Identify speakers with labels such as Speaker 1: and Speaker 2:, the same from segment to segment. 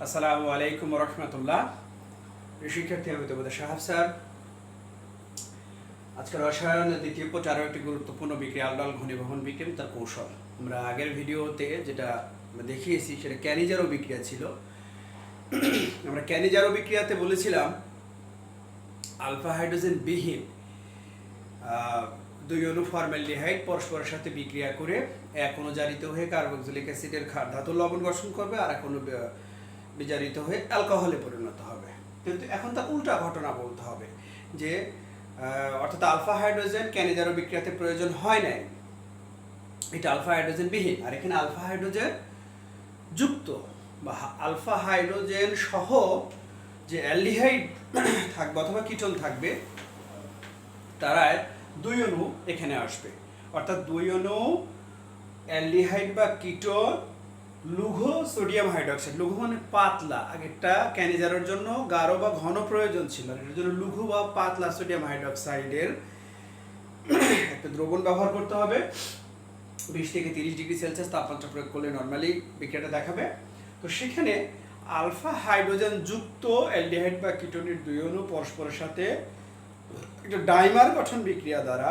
Speaker 1: আসসালামু আলাইকুম রহমতুল্লাহ। শিক্ষার্থী, আমি তোমাদের সাহাব স্যার। আজকের রসায়নের দ্বিতীয় পর্ব আরও একটি গুরুত্বপূর্ণ বিক্রিয়া, আলডাল ঘনীভবন বিক্রিয়া তার কৌশল। আমরা আগের ভিডিওতে যেটা দেখিয়েছি, সেটা ক্যানিজারো বিক্রিয়া ছিল। আমরা ক্যানিজারো বিক্রিয়াতে বলেছিলাম, আলফা হাইড্রোজেন বিহীন দুই অণু ফর্মালডিহাইড পরস্পরের সাথে বিক্রিয়া করে এক অণু জারিত হয়ে কার্বক্সিলিক অ্যাসিডের ধাতু লবণ গঠন করবে আর এক বে- বিজারিত হয়ে অ্যালকোহলে পরিণত হবে। কিন্তু এখন তার উল্টা ঘটনা বলতে হবে যে অর্থাৎ আলফা হাইড্রোজেন ক্যানিজারো বিক্রিয়াতে প্রয়োজন হয় নাই। এটা আলফা হাইড্রোজেন বিহীন। আর এখানে আলফা হাইড্রোজেন যুক্ত বা আলফা হাইড্রোজেন সহ যে অ্যালডিহাইড থাকবে অথবা কিটন থাকবে, তারা দুই অণু এখানে আসবে। অর্থাৎ দুই অণু, অ্যালডিহাইড বা কিটোন লুঘো সোডিয়াম হাইড্রোক্সাইড। লুঘো মানে পাতলা। আগেরটা ক্যানিজারের জন্য গাঢ় বা ঘন প্রয়োজন ছিল। এটার জন্য লুঘু বা পাতলা সোডিয়াম হাইড্রোক্সাইডের একটা দ্রবণ ব্যবহার করতে হবে। বিশ থেকে তিরিশ ডিগ্রি সেলসিয়াস তাপমাত্রা প্রয়োগ করলে নর্মালি বিক্রিয়াটা দেখাবে। তো সেখানে আলফা হাইড্রোজেন যুক্ত অ্যালডিহাইড বা কিটোনের দুই অণু পরস্পরের সাথে একটা ডাইমার গঠন বিক্রিয়া দ্বারা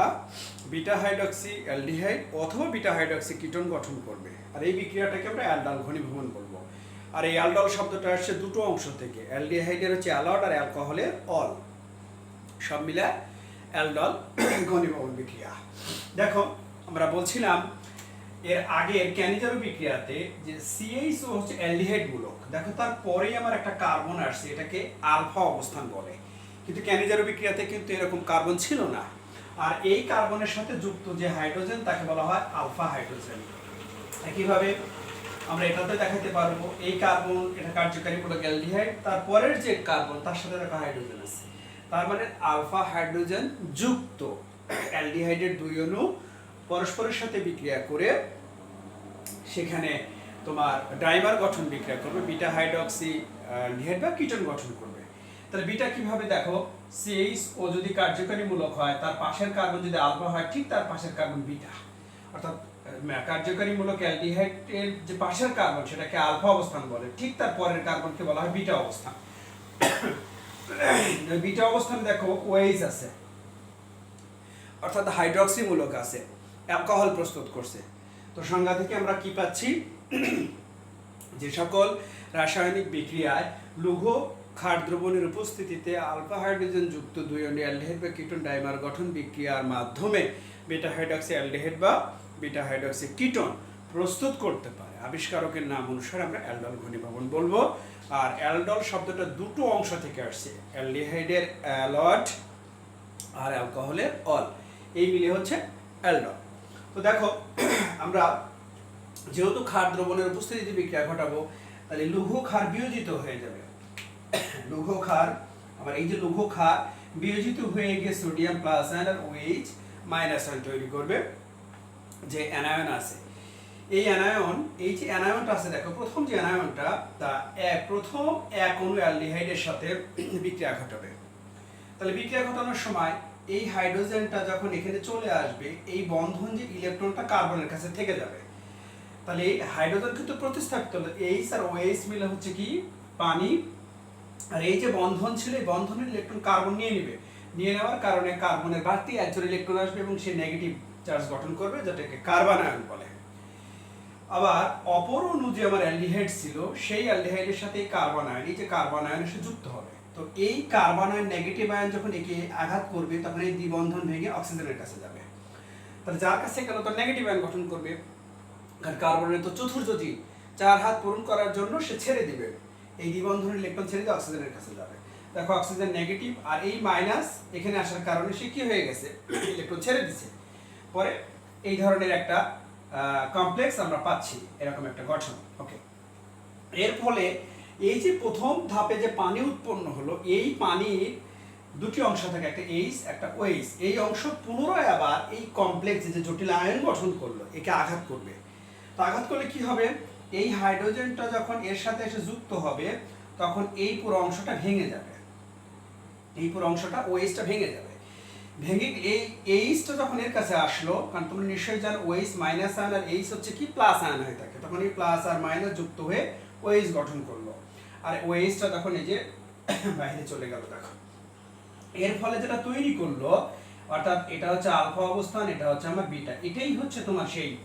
Speaker 1: বিটা হাইড্রক্সি অ্যালডিহাইড অথবা বিটা হাইড্রক্সি কিটোন গঠন করবে। আর এই বিক্রিয়াটাকে আমরা অ্যালডাল ঘনীভবন বলব। আর এই অ্যালডল শব্দটা আসছে দুটো অংশ থেকে। অ্যালডিহাইডের হচ্ছে অ্যালড আর অ্যালকোহলের অল। সব মিলে অ্যালডল ঘনীভবন বিক্রিয়া। দেখো, আমরা বলছিলাম এর আগে ক্যানিজারো বিক্রিয়াতে যে সিএইচও হচ্ছে অ্যালডিহাইড মূলক দেখো, তারপরেই আমার একটা কার্বন আসছে, এটাকে আলফা অবস্থান বলে। কিন্তু ক্যানিজারো বিক্রিয়াতে কিন্তু এরকম কার্বন ছিল না। আর এই কার্বনের সাথে যুক্ত যে হাইড্রোজেন, তাকে বলা হয় আলফা হাইড্রোজেন। একইভাবে আমরা এটাতে দেখাতে পারব, এই কার্বন এটা কার্যকারী মূলক অ্যালডিহাইড তারপরের যে কার্বন, তার সাথে একটা হাইড্রোজেন আছে। তার মানে আলফা হাইড্রোজেন যুক্ত। অ্যালডিহাইডের দুই অণু পরস্পরের সাথে বিক্রিয়া করে সেখানে তোমার ডাইমার গঠন বিক্রিয়া করবে, বিটা হাইড্রক্সি লিহাইড বা কিটন গঠন করবে। তাহলে বিটা কীভাবে দেখো? সিএইচ ও যদি কার্যকারী মূলক হয় তার পাশের কার্বন যদি আলফা হয় ঠিক তার পাশের কার্বন বিটা অর্থাৎ আহ, কার্যকারী মূলক অ্যালডিহাইডের যে পাশের কার্বন সেটাকে আলফা অবস্থান বলে ঠিক তার পরের কার্বনকে বলা হয় বিটা অবস্থান। বিটা অবস্থান দেখো ওয়েজ আছে। অর্থাৎ আছে অ্যালকোহল প্রস্তুত করছে। তো সংজ্ঞা থেকে আমরা কি পাচ্ছি? যে সকল রাসায়নিক বিক্রিয়ায় লৌহ ক্ষার দ্রবণের উপস্থিতিতে আলফা হাইড্রোজেন যুক্ত দুই অণু অ্যালডিহাইড বা কিটোন ডাইমার গঠন বিক্রিয়ার মাধ্যমে বিটা হাইড্রক্সি অ্যালডিহাইড বা বিটা হাইড্রক্সি কিটোন প্রস্তুত করতে পারে। আবিষ্কারকের নাম অনুসারে আমরা অ্যালডল ঘনীভবন বলব। আর অ্যালডল শব্দটা দুটো অংশ থেকে আসছে, অ্যালডিহাইডের অ্যালড আর অ্যালকোহলের অল। এই মিলে হচ্ছে অ্যালডল। তো দেখো, আমরা যেহেতু ক্ষার দ্রবণের উপস্থিতিতে বিক্রিয়া ঘটাবো, তাহলে লৌহ ক্ষার বিয়োজিত হয়ে যাবে। লৌহ ক্ষার এই যে লৌহ বিয়োজিত হয়ে গিয়ে সোডিয়াম প্লাস আয়ন আর ওএইচ মাইনাস আয়ন তৈরি করবে যে অ্যানায়ন আছে। এই অ্যানায়ন এই যে অ্যানায়নটা আছে, দেখো, প্রথম যে অ্যানায়নটা তা এক প্রথম এক অ্যালডিহাইডের সাথে বিক্রিয়া ঘটাবে। তাহলে বিক্রিয়া ঘটানোর সময় এই হাইড্রোজেনটা যখন এখানে চলে আসবে, এই বন্ধন যে ইলেকট্রনটা কার্বনের কাছে থেকে যাবে। তাহলে হাইড্রোজেন কিন্তু প্রতিস্থাপিত এইচ আর ওএইচ মিলে হচ্ছে কি? পানি আর এই যে বন্ধন ছিল, এই বন্ধনের ইলেকট্রন কার্বন নিয়ে নেবে। নিয়ে নেওয়ার কারণে কার্বনের বাড়তি একজন ইলেকট্রন আসবে এবং সে নেগেটিভ চার্জ গঠন করবে, যেটাকে কার্বন আয়ন বলে। আবার অপর অণু যে আমার অ্যালডিহাইড ছিল, সেই অ্যালডিহাইডের সাথে এই কার্বন আয়ন এই যে কার্বন আয়ন এসে যুক্ত হবে। তো এই কার্বন আয়ন নেগেটিভ আয়ন যখন একে আঘাত করবে, তখন এই দ্বিবন্ধন ভেঙে অক্সিজেনের কাছে যাবে। তাহলে যার কাছে গেল, তো নেগেটিভ আয়ন গঠন করবে। কারণ কার্বনের তো চতুর্থ জীব চার হাত পূরণ করার জন্য সে ছেড়ে দিবে। এই দ্বিবন্ধনের ইলেকট্রন ছেড়ে দিয়ে অক্সিজেনের কাছে যাবে। দেখো, অক্সিজেন নেগেটিভ আর এই মাইনাস এখানে আসার কারণে সে কি হয়ে গেছে? ইলেকট্রন ছেড়ে দিছে। পরে এই ধরনের একটা কমপ্লেক্স আমরা পাচ্ছি, এরকম একটা গঠন। ওকে এর ফলে এই যে প্রথম ধাপে যে পানি উৎপন্ন হলো, এই পানির দুটি অংশ থাকে, একটা এইচ একটা ওয়েস এই অংশ পুনরায় আবার এই কমপ্লেক্স যে জটিল আয়ন গঠন করল, একে আঘাত করবে। তো আঘাত করলে কি হবে? এই হাইড্রোজেনটা যখন এর সাথে এসে যুক্ত হবে, তখন এই পুরো অংশটা ভেঙে যাবে। এই পুরো অংশটা ওয়েসটা ভেঙে যাবে। ভেঙে এই এইচটা যখন এর কাছে আসলো, কারণ তোমরা নিশ্চয়ই জানো ওয়েস মাইনাস আয়ন আর এইচ হচ্ছে কি? প্লাস আয়ন হয়ে থাকে। তখন এই প্লাস আর মাইনাস যুক্ত হয়ে ওয়েস গঠন করল। আর ওএইচটা তখন এই যে বাইরে চলে গেল, দেখো। এর ফলে যেটা তৈরি করল, অর্থাৎ এটা হচ্ছে আলফা অবস্থান, এটা হচ্ছে আমার বিটা। এটাই হচ্ছে তোমার সেই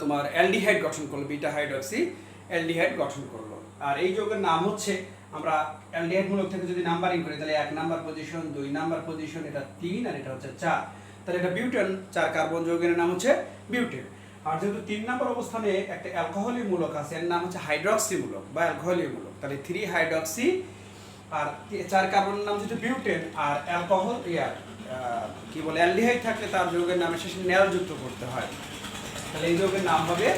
Speaker 1: তোমার অ্যালডিহাইড গঠন করল, বিটা হাইড্রক্সি অ্যালডিহাইড গঠন করল। আর এই যৌগের নাম হচ্ছে, আমরা অ্যালডিহাইড মূলক থেকে যদি নাম্বারিং করি, তাহলে এক নাম্বার পজিশন দুই নাম্বার পজিশন এটা তিন আর এটা হচ্ছে চার। তাহলে এটা বিউটেন, চার কার্বন যৌগের নাম হচ্ছে বিউটেন। আর যেহেতু তিন নাম্বার অবস্থানে একটা অ্যালকোহলি মূলক আছে, এর নাম হচ্ছে হাইড্রক্সি মূলক বা অ্যালকোহলি মূলক তাহলে থ্রি হাইড্রক্সি আর চার কার্বনের নাম হচ্ছে বিউটেন, আর অ্যালকোহল ইয়ার কি বলে, অ্যালডিহাইড থাকলে তার যৌগের নামে শেষে নেল যুক্ত করতে হয়। তাহলে এই নাম হবে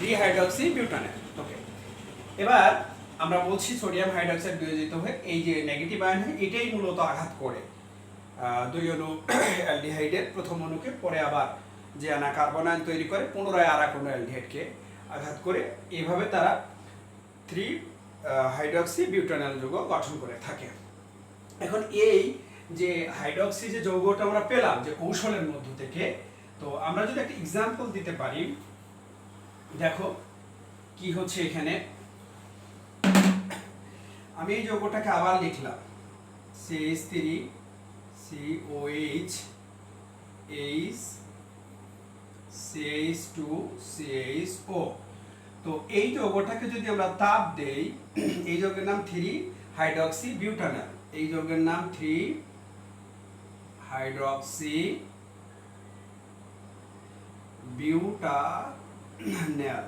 Speaker 1: ডিহাইড্রক্সি বিউটানেল ওকে এবার আমরা বলছি সোডিয়াম হাইড্রক্সাইড বিয়োজিত হয়ে এই যে নেগেটিভ আয়ন হয়, এটাই মূলত আঘাত করে। দুই অণু অ্যালডিহাইডের প্রথম অণুকে, পরে আবার যে আনা কার্বন আয়ন তৈরি করে, পুনরায় আর এক অ্যালডিহাইডকে আঘাত করে। এইভাবে তারা থ্রি হাইড্রক্সি বিউটানাল যৌগ গঠন করে থাকে। এখন এই যে হাইড্রক্সি যে যৌগটা আমরা পেলাম, যে কৌশলের মধ্য থেকে তো আমরা যদি একটা এক্সাম্পল দিতে পারি, দেখো কি হচ্ছে এখানে। আমি এই যৌগটাকে আবার লিখলাম। CH three COH H CH two CH O তো এই যৌগটাকে যদি আমরা তাপ দেই, এই যৌগের নাম থ্রি হাইড্রক্সি বিউটানাল এই যৌগের নাম থ্রি হাইড্রক্সি বিউটানেল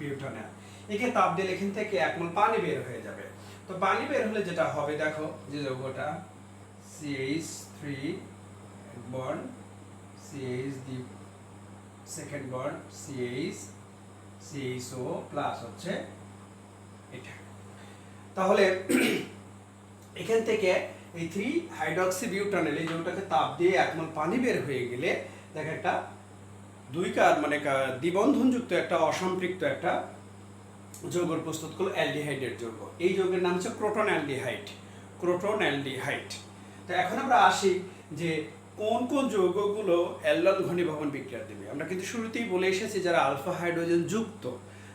Speaker 1: বিউটানেল একে তাপ দিলে এখান থেকে এক মোল পানি বের হয়ে যাবে। তো পানি বের হলে যেটা হবে দেখো, যে যৌগটা CH three bond CH the second bond CH CHO plus হচ্ছে এটা। তাহলে এখান থেকে এই থ্রি হাইড্রক্সি বিউটানেল এই যৌগটাকে তাপ দিয়ে এক মোল পানি বের হয়ে গেলে দেখ একটা দুই কার মানে দ্বিবন্ধনযুক্ত একটা, অসম্পৃক্ত একটা যৌগ প্রস্তুত করল অ্যালডিহাইডের যৌগ। এই যৌগের নাম হচ্ছে ক্রোটন অ্যালডিহাইড ক্রোটন অ্যালডিহাইড তো এখন আমরা আসি যে কোন কোন যৌগগুলো অ্যালডল ঘনীভবন বিক্রিয়া দেবে। আমরা কিন্তু শুরুতেই বলে এসেছি যারা আলফা হাইড্রোজেন যুক্ত,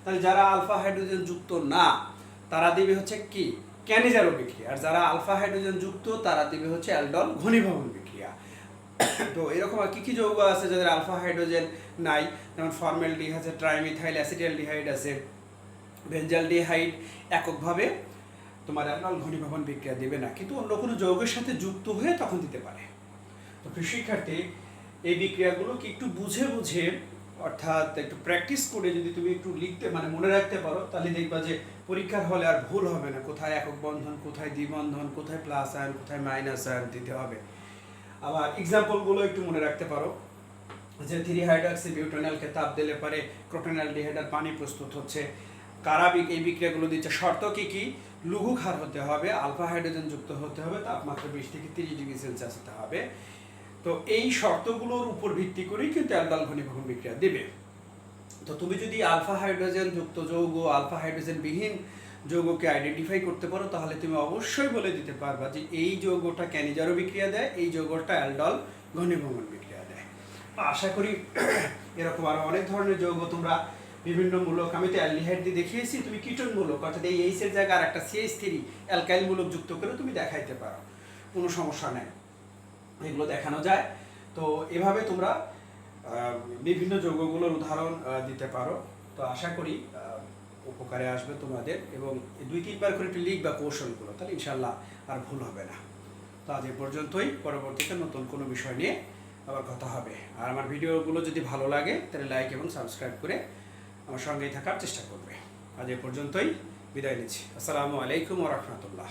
Speaker 1: তাহলে যারা আলফা হাইড্রোজেন যুক্ত না, তারা দেবে হচ্ছে কি? ক্যানিজারো বিক্রিয়া। আর যারা আলফা হাইড্রোজেন যুক্ত, তারা দেবে হচ্ছে অ্যালডল ঘনীভবন বিক্রিয়া। তো এরকম আর কি কি যৌগ আছে যাদের আলফা হাইড্রোজেন নাই? যেমন ফর্মেলডিহাইড আছে ট্রাইমিথাইল অ্যাসিটালডিহাইড আছে ভেঞ্জাল ডিহাইড এককভাবে তোমার অ্যালডল ঘনীভবন বিক্রিয়া দেবে না। কিন্তু অন্য কোনো যৌগের সাথে যুক্ত হয়ে তখন দিতে পারে। তো শিক্ষার্থী, এই বিক্রিয়াগুলো কি একটু বুঝে বুঝে, অর্থাৎ একটু প্র্যাকটিস করে যদি তুমি একটু লিখতে মানে মনে রাখতে পারো, তাহলে দেখবা যে পরীক্ষার হলে আর ভুল হবে না। কোথায় একক বন্ধন, কোথায় দ্বিবন্ধন কোথায় প্লাস আয়ন কোথায় মাইনাস আয়ন দিতে হবে। আবার এক্সাম্পলগুলো একটু মনে রাখতে পারো। যে থ্রি হাইড্রক্সি বিউটানলকে তাপ দিলে পারে ক্রোটেনাল ডিহাইডার পানি প্রস্তুত হচ্ছে। কারা বিক- এই বিক্রিয়াগুলো দিচ্ছে? শর্ত কি কি? লঘু ক্ষার হতে হবে আলফা হাইড্রোজেন যুক্ত হতে হবে, তাপমাত্রা বিশ থেকে তিরিশ ডিগ্রি সেলসিয়াস হতে হবে। তো এই শর্তগুলোর উপর ভিত্তি করেই কিন্তু অ্যালডাল ঘনীভবন বিক্রিয়া দেবে। তো তুমি যদি আলফা হাইড্রোজেন যুক্ত যৌগ আলফা হাইড্রোজেন বিহীন যৌগকে আইডেন্টিফাই করতে পারো, তাহলে তুমি অবশ্যই বলে দিতে পারবা যে এই যৌগটা ক্যানিজারো বিক্রিয়া দেয়, এই যৌগটা অ্যালডল ঘনীভবন বিক্রিয়া দেয়। আশা করি এরকম আরও অনেক ধরনের যৌগ তোমরা বিভিন্ন মূলক, আমি তো অ্যালডিহাইড দিয়ে দেখিয়েছি, তুমি কিটোন মূলক, অর্থাৎ এই এইচ এর জায়গায় আর একটা সিএইচ থ্রি অ্যালকাইল মূলক যুক্ত করে তুমি দেখাইতে পারো। কোনো সমস্যা নেই। এগুলো দেখানো যায়। তো এভাবে তোমরা বিভিন্ন যৌগগুলোর উদাহরণ দিতে পারো। তো আশা করি উপকারে আসবে তোমাদের এবং দুই তিনবার করে একটু লিখবা কৌশলগুলো, তাহলে ইনশাল্লাহ আর ভুল হবে না। তো আজ এ পর্যন্তই, পরবর্তীতে নতুন কোনো বিষয় নিয়ে আবার কথা হবে। আর আমার ভিডিওগুলো যদি ভালো লাগে, তাহলে লাইক এবং সাবস্ক্রাইব করে আমার সঙ্গেই থাকার চেষ্টা করবে। আজ এ পর্যন্তই, বিদায় নিচ্ছি। আসসালামু আলাইকুম রহমতুল্লাহ।